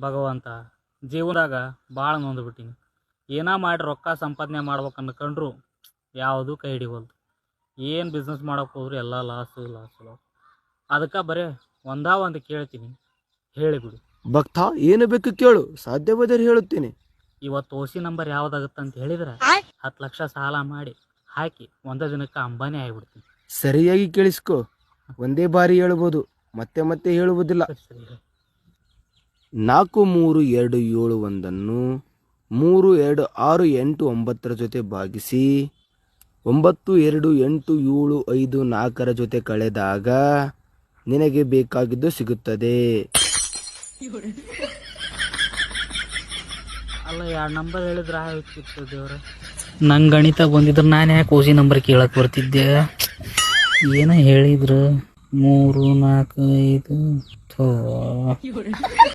ಭಗವಂತ ಜೀವನದಾಗ ಭಾಳ ನೊಂದ್ಬಿಟ್ಟೀನಿ. ಏನೋ ಮಾಡಿ ರೊಕ್ಕ ಸಂಪಾದನೆ ಮಾಡ್ಬೇಕು ಅನ್ಕೊಂಡ್ರು ಯಾವುದೂ ಕೈ ಹಿಡಿವಲ್ದು ಏನು ಬಿಸ್ನೆಸ್ ಮಾಡಕ್ಕೆ ಹೋದ್ರು ಎಲ್ಲ ಲಾಸು ಲಾಸು ಲಾಸು ಅದಕ್ಕೆ ಬರೀ ಒಂದಾ ಒಂದು ಕೇಳ್ತೀನಿ. ಹೇಳಿಬಿಡು ಭಕ್ತ ಏನು ಬೇಕು ಕೇಳು. ಸಾಧ್ಯವಾದರೆ ಹೇಳುತ್ತೇನೆ. ಇವತ್ತು ಓಸಿ ನಂಬರ್ ಯಾವ್ದಾಗುತ್ತೆ ಅಂತ ಹೇಳಿದ್ರೆ? ಹತ್ತು ಲಕ್ಷ ಸಾಲ ಮಾಡಿ ಹಾಕಿ ಒಂದೇ ದಿನಕ್ಕೆ ಅಂಬಾನಿ ಆಗಿಬಿಡ್ತೀನಿ. ಸರಿಯಾಗಿ ಕೇಳಿಸ್ಕೊ. ಒಂದೇ ಬಾರಿ ಹೇಳ್ಬೋದು. ಮತ್ತೆ ಮತ್ತೆ ಹೇಳುವುದಿಲ್ಲ. ಸರಿ. ನಾಲ್ಕು ಮೂರು ಎರಡು ಏಳು ಒಂದನ್ನು ಮೂರು ಎರಡು ಆರು ಎಂಟು ಒಂಬತ್ತರ ಜೊತೆ ಭಾಗಿಸಿ ಒಂಬತ್ತು ಎರಡು ಎಂಟು ಏಳು ಐದು ನಾಲ್ಕರ ಜೊತೆ ಕಳೆದಾಗ ನಿನಗೆ ಬೇಕಾಗಿದ್ದು ಸಿಗುತ್ತದೆ. ಅಲ್ಲ ಎರಡು ನಂಬರ್ ಹೇಳಿದ್ರೆ ದೇವ್ರ. ನಂಗೆ ಗಣಿತ ಬಂದಿದ್ರೆ ನಾನು ಯಾಕೆ ಓಸಿ ನಂಬರ್ ಕೇಳಕ್ಕೆ ಬರ್ತಿದ್ದೆ? ಏನೋ ಹೇಳಿದ್ರು? ಮೂರು ನಾಲ್ಕು ಐದು, ಥೋ.